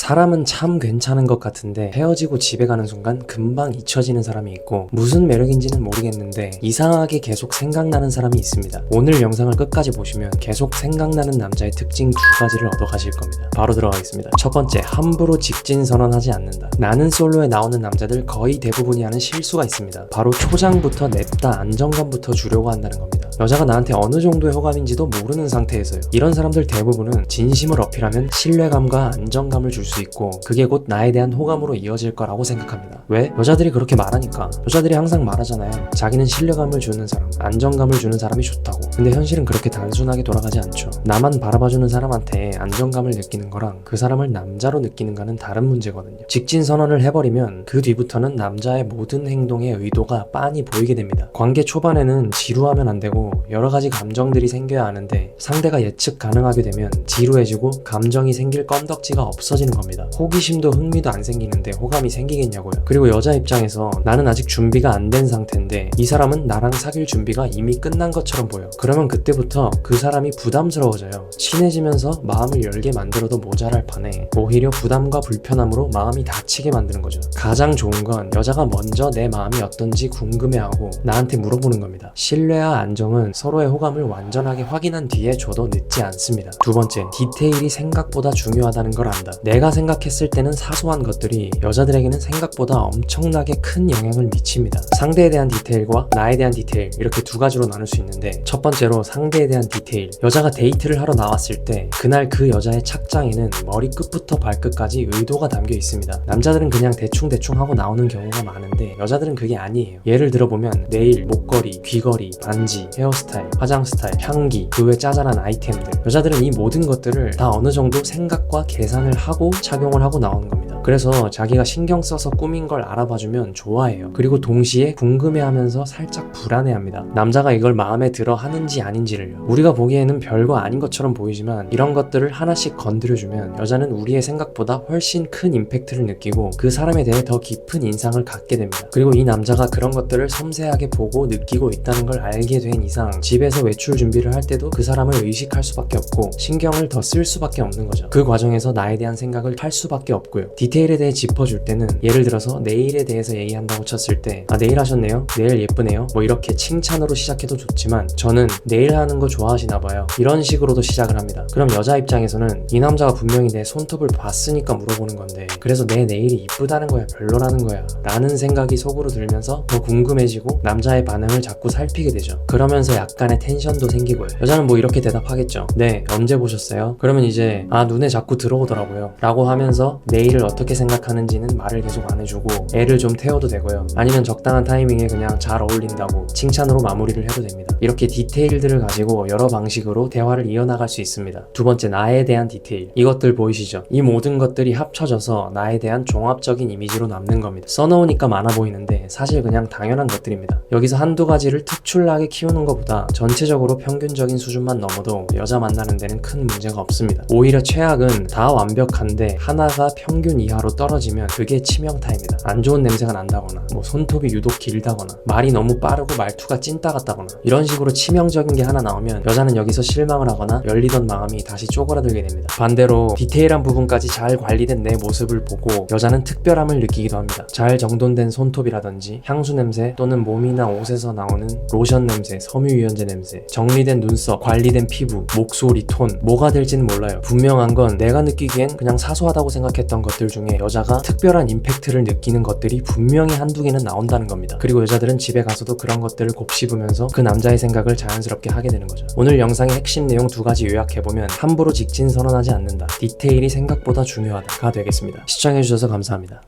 사람은 참 괜찮은 것 같은데 헤어지고 집에 가는 순간 금방 잊혀지는 사람이 있고 무슨 매력인지는 모르겠는데 이상하게 계속 생각나는 사람이 있습니다. 오늘 영상을 끝까지 보시면 계속 생각나는 남자의 특징 두 가지를 얻어가실 겁니다. 바로 들어가겠습니다. 첫 번째, 함부로 직진 선언하지 않는다. 나는 솔로에 나오는 남자들 거의 대부분이 하는 실수가 있습니다. 바로 초장부터 냅다 안정감부터 주려고 한다는 겁니다. 여자가 나한테 어느 정도의 호감인지도 모르는 상태에서요. 이런 사람들 대부분은 진심을 어필하면 신뢰감과 안정감을 줄 수 있고 그게 곧 나에 대한 호감으로 이어질 거라고 생각합니다. 왜? 여자들이 그렇게 말하니까. 여자들이 항상 말하잖아요. 자기는 신뢰감을 주는 사람, 안정감을 주는 사람이 좋다고. 근데 현실은 그렇게 단순하게 돌아가지 않죠. 나만 바라봐주는 사람한테 안정감을 느끼는 거랑 그 사람을 남자로 느끼는가는 다른 문제거든요. 직진 선언을 해버리면 그 뒤부터는 남자의 모든 행동의 의도가 빤히 보이게 됩니다. 관계 초반에는 지루하면 안 되고 여러 가지 감정들이 생겨야 하는데 상대가 예측 가능하게 되면 지루해지고 감정이 생길 껌덕지가 없어지는 겁니다. 호기심도 흥미도 안 생기는데 호감이 생기겠냐고요. 그리고 여자 입장에서 나는 아직 준비가 안 된 상태인데 이 사람은 나랑 사귈 준비가 이미 끝난 것처럼 보여. 그러면 그때부터 그 사람이 부담스러워져요. 친해지면서 마음을 열게 만들어도 모자랄 판에 오히려 부담과 불편함으로 마음이 다치게 만드는 거죠. 가장 좋은 건 여자가 먼저 내 마음이 어떤지 궁금해하고 나한테 물어보는 겁니다. 신뢰와 안정은 서로의 호감을 완전하게 확인한 뒤에 줘도 늦지 않습니다. 두 번째, 디테일이 생각보다 중요하다는 걸 안다. 내가 생각했을 때는 사소한 것들이 여자들에게는 생각보다 엄청나게 큰 영향을 미칩니다. 상대에 대한 디테일과 나에 대한 디테일 이렇게 두 가지로 나눌 수 있는데 첫 번째로 상대에 대한 디테일. 여자가 데이트를 하러 나왔을 때 그날 그 여자의 착장에는 머리끝부터 발끝까지 의도가 담겨 있습니다. 남자들은 그냥 대충대충 하고 나오는 경우가 많은데 여자들은 그게 아니에요. 예를 들어보면 네일, 목걸이, 귀걸이, 반지, 헤어스타일, 화장 스타일, 향기, 그 외 짜잘한 아이템들. 여자들은 이 모든 것들을 다 어느 정도 생각과 계산을 하고 착용을 하고 나오는 겁니다. 그래서 자기가 신경 써서 꾸민 걸 알아봐주면 좋아해요. 그리고 동시에 궁금해하면서 살짝 불안해합니다. 남자가 이걸 마음에 들어 하는지 아닌지를요. 우리가 보기에는 별거 아닌 것처럼 보이지만 이런 것들을 하나씩 건드려주면 여자는 우리의 생각보다 훨씬 큰 임팩트를 느끼고 그 사람에 대해 더 깊은 인상을 갖게 됩니다. 그리고 이 남자가 그런 것들을 섬세하게 보고 느끼고 있다는 걸 알게 된 이상 집에서 외출 준비를 할 때도 그 사람을 의식할 수밖에 없고 신경을 더 쓸 수밖에 없는 거죠. 그 과정에서 나에 대한 생각을 할 수밖에 없고요. 디테일에 대해 짚어줄 때는 예를 들어서 내일에 대해서 얘기한다고 쳤을 때아 내일 하셨네요? 내일 예쁘네요? 뭐 이렇게 칭찬으로 시작해도 좋지만 저는 내일 하는 거 좋아하시나 봐요. 이런 식으로도 시작을 합니다. 그럼 여자 입장에서는 이 남자가 분명히 내 손톱을 봤으니까 물어보는 건데 그래서 내 내일이 이쁘다는 거야 별로라는 거야 라는 생각이 속으로 들면서 더 궁금해지고 남자의 반응을 자꾸 살피게 되죠. 그러면서 약간의 텐션도 생기고요. 여자는 뭐 이렇게 대답하겠죠. 네, 언제 보셨어요? 그러면 이제 아 눈에 자꾸 들어오더라고요. 라고 하면서 내일을 어떻게 생각하는지는 말을 계속 안 해주고 애를 좀 태워도 되고요. 아니면 적당한 타이밍에 그냥 잘 어울린다고 칭찬으로 마무리를 해도 됩니다. 이렇게 디테일들을 가지고 여러 방식으로 대화를 이어나갈 수 있습니다. 두 번째, 나에 대한 디테일. 이것들 보이시죠? 이 모든 것들이 합쳐져서 나에 대한 종합적인 이미지로 남는 겁니다. 써놓으니까 많아 보이는데 사실 그냥 당연한 것들입니다. 여기서 한두 가지를 특출나게 키우는 것보다 전체적으로 평균적인 수준만 넘어도 여자 만나는 데는 큰 문제가 없습니다. 오히려 최악은 다 완벽한데 하나가 평균 이하 로 떨어지면 그게 치명타입니다. 안 좋은 냄새가 난다거나 뭐 손톱이 유독 길다거나 말이 너무 빠르고 말투가 찐따 같다거나 이런 식으로 치명적인 게 하나 나오면 여자는 여기서 실망을 하거나 열리던 마음이 다시 쪼그라들게 됩니다. 반대로 디테일한 부분까지 잘 관리된 내 모습을 보고 여자는 특별함을 느끼기도 합니다. 잘 정돈된 손톱이라든지 향수 냄새 또는 몸이나 옷에서 나오는 로션 냄새, 섬유유연제 냄새, 정리된 눈썹, 관리된 피부, 목소리, 톤 뭐가 될지는 몰라요. 분명한 건 내가 느끼기엔 그냥 사소하다고 생각했던 것들 중에 여자가 특별한 임팩트를 느끼는 것들이 분명히 한두 개는 나온다는 겁니다. 그리고 여자들은 집에 가서도 그런 것들을 곱씹으면서 그 남자의 생각을 자연스럽게 하게 되는 거죠. 오늘 영상의 핵심 내용 두 가지 요약해보면 함부로 직진 선언하지 않는다. 디테일이 생각보다 중요하다가 되겠습니다. 시청해주셔서 감사합니다.